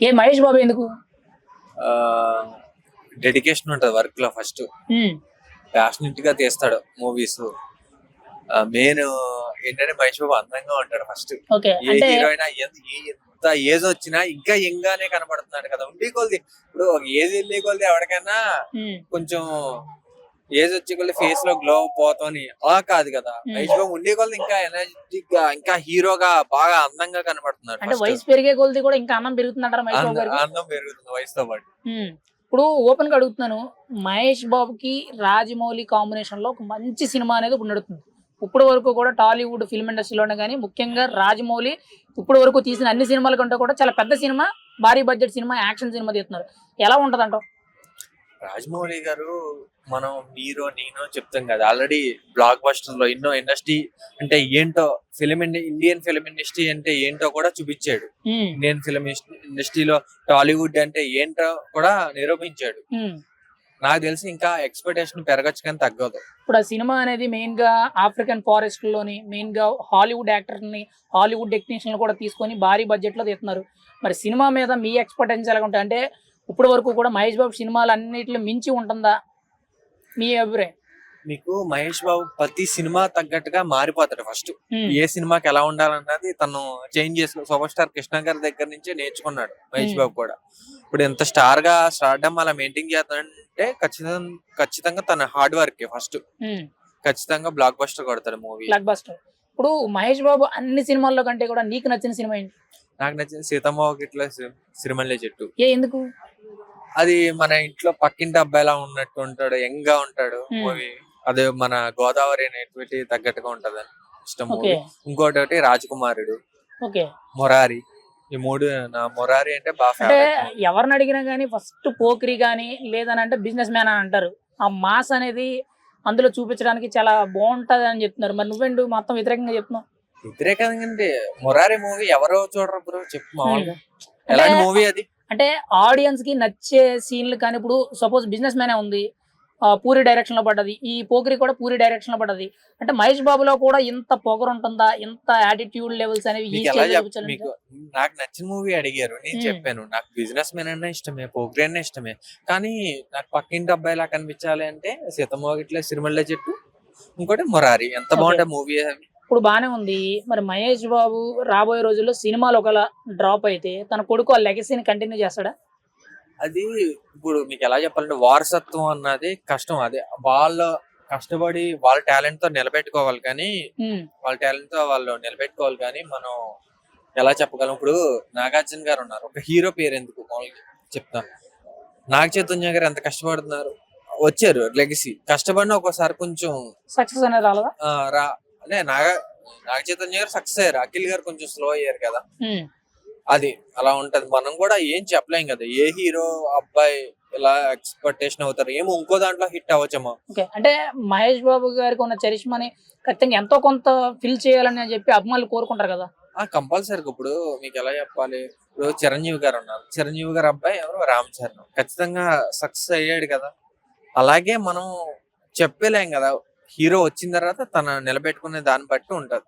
ఏ మహేష్ బాబు ఎందుకు? డెడికేషన్ ఉంటది వర్క్లో ఫస్ట్ ప్యాషనెట్గా తీస్తాడు మూవీస్ మెయిన్ ఏంటంటే మహేష్ బాబు అందంగా ఉంటాడు ఫస్ట్ ఏ హీరోయిన్ ఎంత ఏజ్ వచ్చినా ఇంకా యంగ్ గానే కనపడుతున్నాడు కదా. ఉండి కొద్ది ఇప్పుడు ఏజ్ వెళ్ళే కొద్ది ఎవరికైనా కొంచెం ఏజ్ వచ్చే కొద్ది ఫేస్లో గ్లో పోతాని. అలా కాదు కదా. Hmm. మహేష్ బాబు ఉండే కొద్ది ఇంకా ఎనర్జెటిక్గా ఇంకా హీరోగా బాగా అందంగా కనపడుతున్నాడు అంటే. వయసు పెరిగే కొలది కూడా ఇంకా అన్నం పెరుగుతుందంటారా మహేష్ బాబు అంద- అందం పెరుగుతుంది వయసుతో పాటు. ఉమ్. ఇప్పుడు ఓపెన్గా అడుగుతున్నాను. మహేష్ బాబుకి రాజమౌళి కాంబినేషన్లో ఒక మంచి సినిమా అనేది ఇప్పుడు ఇప్పటి వరకు కూడా టాలీవుడ్ ఫిల్మ్ ఇండస్ట్రీలోనే కానీ ముఖ్యంగా రాజమౌళి ఇప్పటి వరకు తీసిన అన్ని సినిమాల కంటే కూడా చాలా పెద్ద సినిమా భారీ బడ్జెట్ సినిమా యాక్షన్ సినిమా తీస్తున్నారు. ఎలా ఉంటది రాజమౌళి గారు మనం మీరు నేను చెప్తాం కదా ఆల్రెడీ బ్లాక్ బస్టర్లో ఎన్నో ఇండస్ట్రీ అంటే ఏంటో ఫిలిం ఇండియన్ ఫిలిం ఇండస్ట్రీ అంటే ఏంటో కూడా చూపించాడు. ఇండియన్ ఫిలిం ఇండస్ట్రీలో టాలీవుడ్ అంటే ఏంటో కూడా నిరూపించాడు. నాకు తెలిసి ఇంకా ఎక్స్పెక్టేషన్ పెరగచ్చు కానీ తగ్గదు. ఇప్పుడు ఆ సినిమా అనేది మెయిన్గా ఆఫ్రికన్ ఫారెస్ట్లోని మెయిన్గా హాలీవుడ్ యాక్టర్ని హాలీవుడ్ టెక్నీషియన్ కూడా తీసుకొని భారీ బడ్జెట్లో తీస్తున్నారు. మరి సినిమా మీద మీ ఎక్స్పెక్టెన్స్ ఎలా ఉంటాయి అంటే ఇప్పటి వరకు కూడా మహేష్ బాబు సినిమాలు అన్నిటిలో మించి ఉంటుందా? మీ అభిప్రాయం? మీకు మహేష్ బాబు ప్రతి సినిమా తగ్గట్టుగా మారిపోతాడు ఫస్ట్. ఏ సినిమాకి ఎలా ఉండాలన్నది తను చేంజ్ చేసుకో సూపర్ స్టార్ కృష్ణ గారి దగ్గర నుంచే నేర్చుకున్నాడు మహేష్. బాబు కూడా. ఇప్పుడు ఎంత స్టార్గా స్టార్డమ్ అలా మెయింటైన్ చేస్తాడంటే ఖచ్చితంగా ఖచ్చితంగా తన హార్డ్ వర్క్ ఫస్ట్. ఖచ్చితంగా బ్లాక్ బస్టర్ కొడతాడు మూవీ. Blockbuster. ఇప్పుడు మహేష్ బాబు అన్ని సినిమాల్లో కంటే కూడా నీకు నచ్చిన సినిమా ఏంటి? నాకు నచ్చిన సీతమ్మ ఇట్లా సిరిమల్లె చెట్టు. ఏ ఎందుకు? అది మన ఇంట్లో పక్కింటి అబ్బాయిలా ఉన్నట్టు ఉంటాడు యంగ్గా ఉంటాడు. Hmm. మూవీ అదే మన గోదావరి అనేటువంటి తగ్గట్టుగా ఉంటది. ఇష్టం మూవీ. ఇంకోటి ఒకటి రాజకుమారుడు. ఓకే. మొరారి. ఈ మూడు నా మొరారి అంటే బాగా ఎవరిని అడిగినా కానీ ఫస్ట్ పోకిరి కానీ లేదని అంటే బిజినెస్ మ్యాన్ అని అంటారు. ఆ మాస్ అనేది అందులో చూపించడానికి చాలా బాగుంటది అని చెప్తున్నారు. మరి నువ్వేండు మొత్తం వ్యతిరేకంగా చెప్తున్నావు? వ్యతిరేకంగా అంటే మొరారి మూవీ ఎవరో చూడరు బ్రో చెప్పు మామూలుగా. అంటే ఎలాంటి మూవీ అది? అంటే ఆడియన్స్కి నచ్చే సీన్లు కానీ ఇప్పుడు సపోజ్ బిజినెస్ మ్యానే ఉంది పూరి డైరెక్షన్లో పడ్డది ఈ పోకిరి కూడా పూరి డైరెక్షన్లో పడ్డది అంటే మహేష్ బాబులో కూడా ఇంత పొగరు ఉంటుందా ఇంత యాటిట్యూడ్ లెవెల్స్ అనేవి లో నాకు నచ్చిన మూవీ అడిగారు నేను. చెప్పాను నాకు బిజినెస్ మ్యాన్ అన్నా ఇష్టమే పోగ్రి అన్నా ఇష్టమే కానీ నాకు పక్కింటి అబ్బాయిలా కనిపించాలి అంటే సీతమ్మ ఇట్లా సిరిమల్లె చెట్టు ఇంకోటి మొరారి ఎంత. బాగుంటాయి మూవీ ఇప్పుడు బానే ఉంది. మరి మహేష్ బాబు రాబోయే రోజుల్లో సినిమాలు ఒకవేళ డ్రాప్ అయితే తన కొడుకు ఆ లెగసీని కంటిన్యూ చేస్తాడా? అది ఇప్పుడు మీకు ఎలా చెప్పాలంటే వారసత్వం అన్నది కష్టం. అదే వాళ్ళ కష్టపడి వాళ్ళ టాలెంట్తో నిలబెట్టుకోవాలి కానీ వాళ్ళ టాలెంట్తో వాళ్ళు నిలబెట్టుకోవాలి కానీ మనం ఎలా చెప్పగలం? ఇప్పుడు నాగార్జున గారు ఉన్నారు. ఒక హీరో పేరు ఎందుకు? మామూలుగా చెప్తా. నాగ చైతన్య గారు ఎంత కష్టపడుతున్నారు? వచ్చారు లెగసీ. కష్టపడిన ఒక్కోసారి కొంచెం సక్సెస్ అనేది రాలదా? అంటే నాగ నాగ చైతన్య గారు సక్సెస్ అయ్యారు. అఖిల్ గారు కొంచెం స్లో అయ్యారు కదా. అది అలా ఉంటది. మనం కూడా ఏం చెప్పలేం కదా. ఏ హీరో అబ్బాయి ఇలా ఎక్స్పెక్టేషన్ అవుతారు? ఏమో ఇంకో దాంట్లో హిట్ అవ్వచ్చేమో. ఓకే. అంటే మహేష్ బాబు గారికి ఉన్న చరిష్మాని ఖచ్చితంగా ఎంతో కొంత ఫిల్ చేయాలని చెప్పి అభిమానులు కోరుకుంటారు కదా. ఆ కంపల్సరీగా ఇప్పుడు మీకు ఎలా చెప్పాలి? ఇప్పుడు చిరంజీవి గారు ఉన్నారు. చిరంజీవి గారు అబ్బాయి ఎవరు? రామ్ చరణ్. ఖచ్చితంగా సక్సెస్ అయ్యాడు కదా. అలాగే మనం చెప్పలేం కదా. హీరో వచ్చిన తర్వాత తన నిలబెట్టుకునే దాన్ని బట్టి ఉంటది.